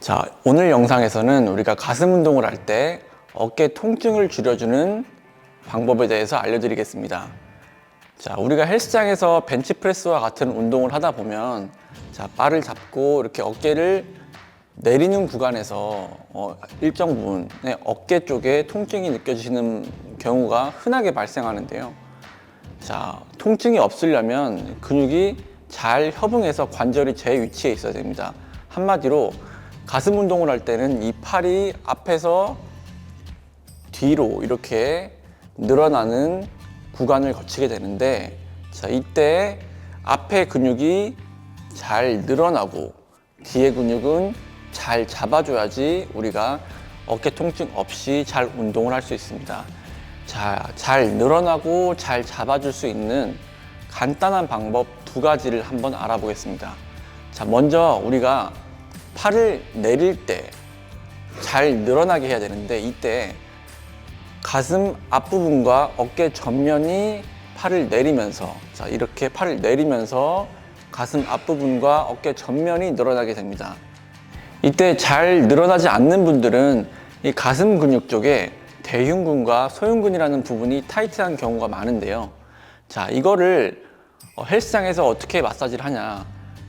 자, 오늘 영상에서는 우리가 가슴 운동을 할 때 어깨 통증을 줄여주는 방법에 대해서 알려드리겠습니다. 자, 우리가 헬스장에서 벤치프레스와 같은 운동을 하다 보면 자, 바를 잡고 이렇게 어깨를 내리는 구간에서 어, 일정 부분의 어깨 쪽에 통증이 느껴지시는 경우가 흔하게 발생하는데요. 자, 통증이 없으려면 근육이 잘 협응해서 관절이 제 위치에 있어야 됩니다. 한마디로 가슴 운동을 할 때는 이 팔이 앞에서 뒤로 이렇게 늘어나는 구간을 거치게 되는데 자, 이때 앞에 근육이 잘 늘어나고 뒤에 근육은 잘 잡아줘야지 우리가 어깨 통증 없이 잘 운동을 할 수 있습니다. 자, 잘 늘어나고 잘 잡아줄 수 있는 간단한 방법 두 가지를 한번 알아보겠습니다. 자, 먼저 우리가 팔을 내릴 때 잘 늘어나게 해야 되는데 이때 가슴 앞부분과 어깨 전면이 팔을 내리면서 자, 이렇게 팔을 내리면서 가슴 앞부분과 어깨 전면이 늘어나게 됩니다. 이때 잘 늘어나지 않는 분들은 이 가슴 근육 쪽에 대흉근과 소흉근이라는 부분이 타이트한 경우가 많은데요. 자, 이거를 어, 헬스장에서 어떻게 마사지를 하냐.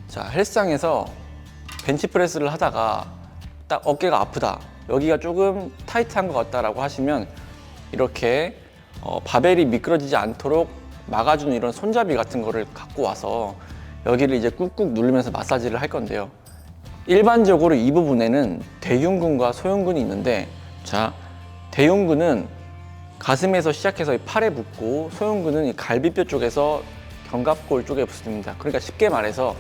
자, 헬스장에서 벤치프레스를 하다가 딱 어깨가 아프다. 여기가 조금 타이트한 것 같다라고 하시면 이렇게 어, 바벨이 미끄러지지 않도록 막아주는 이런 손잡이 같은 거를 갖고 와서 여기를 이제 꾹꾹 누르면서 마사지를 할 건데요. 일반적으로 이 부분에는 대흉근과 소흉근이 있는데 자 대흉근은 가슴에서 시작해서 이 팔에 붙고 소흉근은 이 갈비뼈 쪽에서 견갑골 쪽에 붙습니다. 그러니까 쉽게 말해서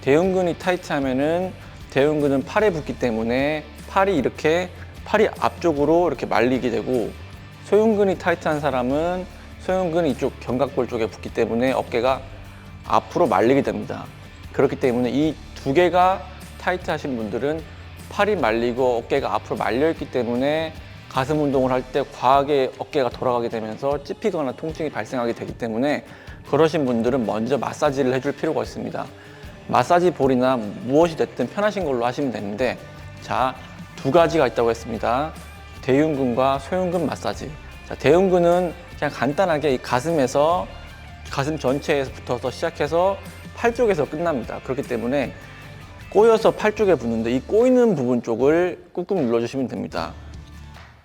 대흉근이 타이트하면은 대흉근은 팔에 붙기 때문에 팔이 이렇게 팔이 앞쪽으로 이렇게 말리게 되고 소흉근이 타이트한 사람은 소흉근이 이쪽 견갑골 쪽에 붙기 때문에 어깨가 앞으로 말리게 됩니다. 그렇기 때문에 이 두 개가 타이트하신 분들은 팔이 말리고 어깨가 앞으로 말려 있기 때문에 가슴 운동을 할 때 과하게 어깨가 돌아가게 되면서 찝히거나 통증이 발생하게 되기 때문에 그러신 분들은 먼저 마사지를 해줄 필요가 있습니다. 마사지 볼이나 무엇이 됐든 편하신 걸로 하시면 되는데 자 두 가지가 있다고 했습니다. 대흉근과 소흉근 마사지. 자, 대흉근은 그냥 간단하게 이 가슴에서 가슴 전체에서 붙어서 시작해서 팔 쪽에서 끝납니다. 그렇기 때문에 꼬여서 팔 쪽에 붙는데 이 꼬이는 부분 쪽을 꾹꾹 눌러주시면 됩니다.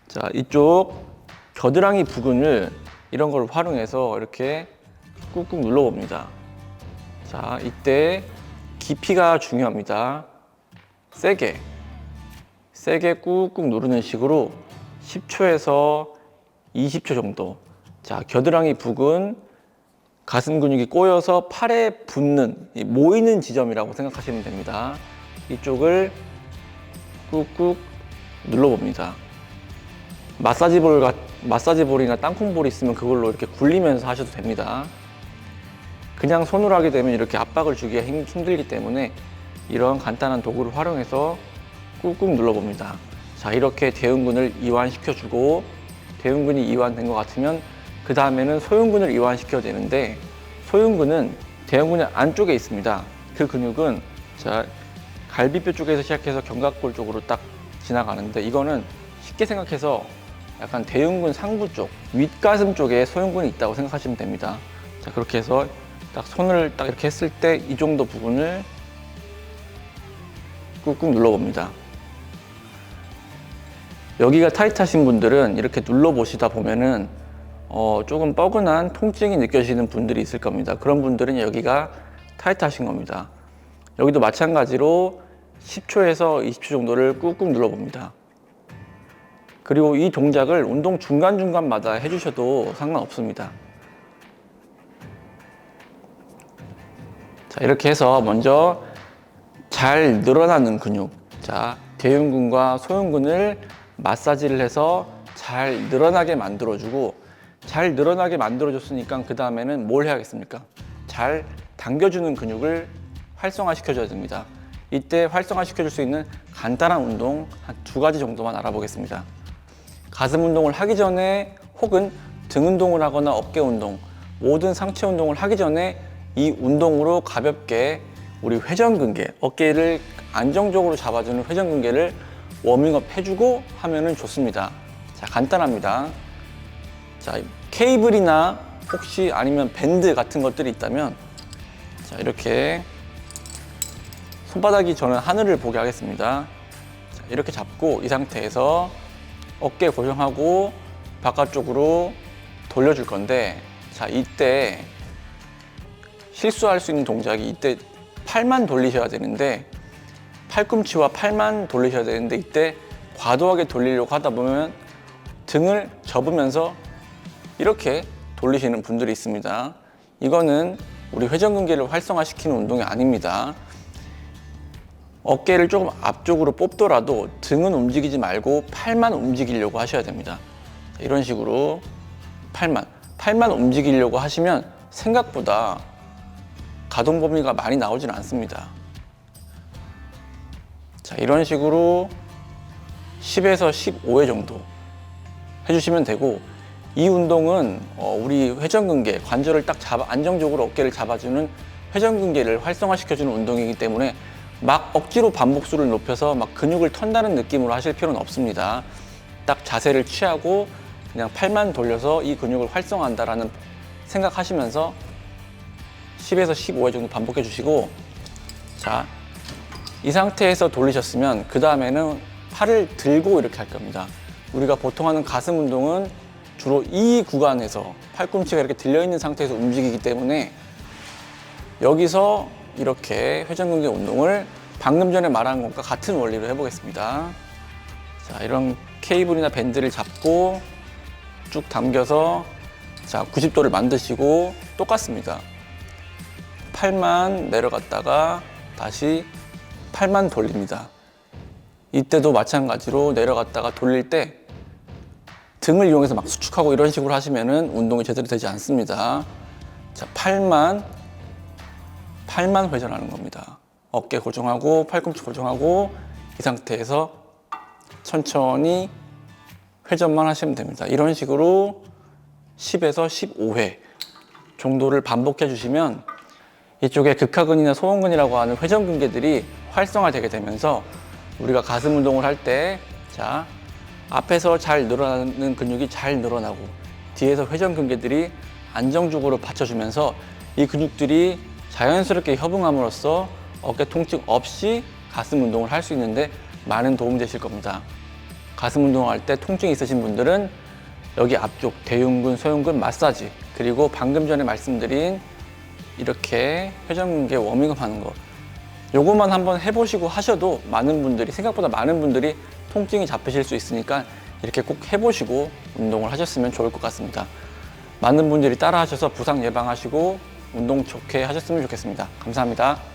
자, 이쪽 겨드랑이 부근을 이런 걸 활용해서 이렇게 꾹꾹 눌러봅니다. 자, 이때 깊이가 중요합니다. 세게, 세게 꾹꾹 누르는 식으로 10초에서 20초 정도. 자, 겨드랑이 부근, 가슴 근육이 꼬여서 팔에 붙는, 이 모이는 지점이라고 생각하시면 됩니다. 이쪽을 꾹꾹 눌러봅니다. 마사지 볼, 같- 마사지 볼이나 땅콩볼이 있으면 그걸로 이렇게 굴리면서 하셔도 됩니다. 그냥 손으로 하게 되면 이렇게 압박을 주기가 힘- 힘들기 때문에 이런 간단한 도구를 활용해서 꾹꾹 눌러봅니다. 자, 이렇게 대흉근을 이완시켜주고 대흉근이 이완된 것 같으면 그 다음에는 소흉근을 이완시켜야 되는데 소흉근은 대흉근의 안쪽에 있습니다. 그 근육은 자, 갈비뼈 쪽에서 시작해서 견갑골 쪽으로 딱 지나가는데 이거는 쉽게 생각해서 약간 대흉근 상부 쪽, 윗가슴 쪽에 소흉근이 있다고 생각하시면 됩니다. 자, 그렇게 해서 딱 손을 딱 이렇게 했을 때 이 정도 부분을 꾹꾹 눌러봅니다. 여기가 타이트하신 분들은 이렇게 눌러보시다 보면은 어, 조금 뻐근한 통증이 느껴지는 분들이 있을 겁니다. 그런 분들은 여기가 타이트하신 겁니다. 여기도 마찬가지로 10초에서 20초 정도를 꾹꾹 눌러봅니다. 그리고 이 동작을 운동 중간중간마다 해주셔도 상관없습니다. 자, 이렇게 해서 먼저 잘 늘어나는 근육. 자, 대흉근과 소흉근을 마사지를 해서 잘 늘어나게 만들어주고, 잘 늘어나게 만들어줬으니까 그 다음에는 뭘 해야겠습니까? 잘 당겨주는 근육을 활성화시켜줘야 됩니다. 이때 활성화시켜줄 수 있는 간단한 운동 한 두 가지 정도만 알아보겠습니다. 가슴 운동을 하기 전에 혹은 등 운동을 하거나 어깨 운동, 모든 상체 운동을 하기 전에 이 운동으로 가볍게 우리 회전근개, 어깨를 안정적으로 잡아주는 회전근개를 워밍업 해주고 하면은 좋습니다. 자, 간단합니다. 자, 케이블이나 혹시 아니면 밴드 같은 것들이 있다면 자, 이렇게 손바닥이 저는 하늘을 보게 하겠습니다. 자, 이렇게 잡고 이 상태에서 어깨 고정하고 바깥쪽으로 돌려줄 건데 자, 이때 실수할 수 있는 동작이 이때 팔만 돌리셔야 되는데 팔꿈치와 팔만 돌리셔야 되는데 이때 과도하게 돌리려고 하다 보면 등을 접으면서 이렇게 돌리시는 분들이 있습니다. 이거는 우리 회전근개를 활성화시키는 운동이 아닙니다. 어깨를 조금 앞쪽으로 뽑더라도 등은 움직이지 말고 팔만 움직이려고 하셔야 됩니다. 이런 식으로 팔만, 팔만 움직이려고 하시면 생각보다 가동 범위가 많이 나오진 않습니다. 자, 이런 식으로 10에서 15회 정도 해주시면 되고 이 운동은 어, 우리 회전근개 관절을 딱 잡아 안정적으로 어깨를 잡아주는 회전근개를 활성화시켜주는 운동이기 때문에 막 억지로 반복수를 높여서 막 근육을 턴다는 느낌으로 하실 필요는 없습니다. 딱 자세를 취하고 그냥 팔만 돌려서 이 근육을 활성화한다라는 생각하시면서 10에서 15회 정도 반복해 주시고 자, 이 상태에서 돌리셨으면 그 다음에는 팔을 들고 이렇게 할 겁니다. 우리가 보통 하는 가슴 운동은 주로 이 구간에서 팔꿈치가 이렇게 들려 있는 상태에서 움직이기 때문에 여기서 이렇게 회전근개 운동을 방금 전에 말한 것과 같은 원리로 해보겠습니다. 자, 이런 케이블이나 밴드를 잡고 쭉 당겨서 자, 90도를 만드시고 똑같습니다. 팔만 내려갔다가 다시 팔만 돌립니다. 이때도 마찬가지로 내려갔다가 돌릴 때 등을 이용해서 막 수축하고 이런 식으로 하시면은 운동이 제대로 되지 않습니다. 자, 팔만 팔만 회전하는 겁니다. 어깨 고정하고 팔꿈치 고정하고 이 상태에서 천천히 회전만 하시면 됩니다. 이런 식으로 10에서 15회 정도를 반복해 주시면 이쪽에 극하근이나 소원근이라고 하는 회전근개들이 활성화되게 되면서 우리가 가슴 운동을 할 때 자, 앞에서 잘 늘어나는 근육이 잘 늘어나고 뒤에서 회전근개들이 안정적으로 받쳐주면서 이 근육들이 자연스럽게 협응함으로써 어깨 통증 없이 가슴 운동을 할 수 있는데 많은 도움 되실 겁니다. 가슴 운동할 때 통증이 있으신 분들은 여기 앞쪽 대흉근, 소흉근 마사지 그리고 방금 전에 말씀드린 이렇게 회전근개 워밍업 하는 거 요것만 한번 해보시고 하셔도 많은 분들이 생각보다 많은 분들이 통증이 잡히실 수 있으니까 이렇게 꼭 해보시고 운동을 하셨으면 좋을 것 같습니다. 많은 분들이 따라 하셔서 부상 예방하시고 운동 좋게 하셨으면 좋겠습니다. 감사합니다.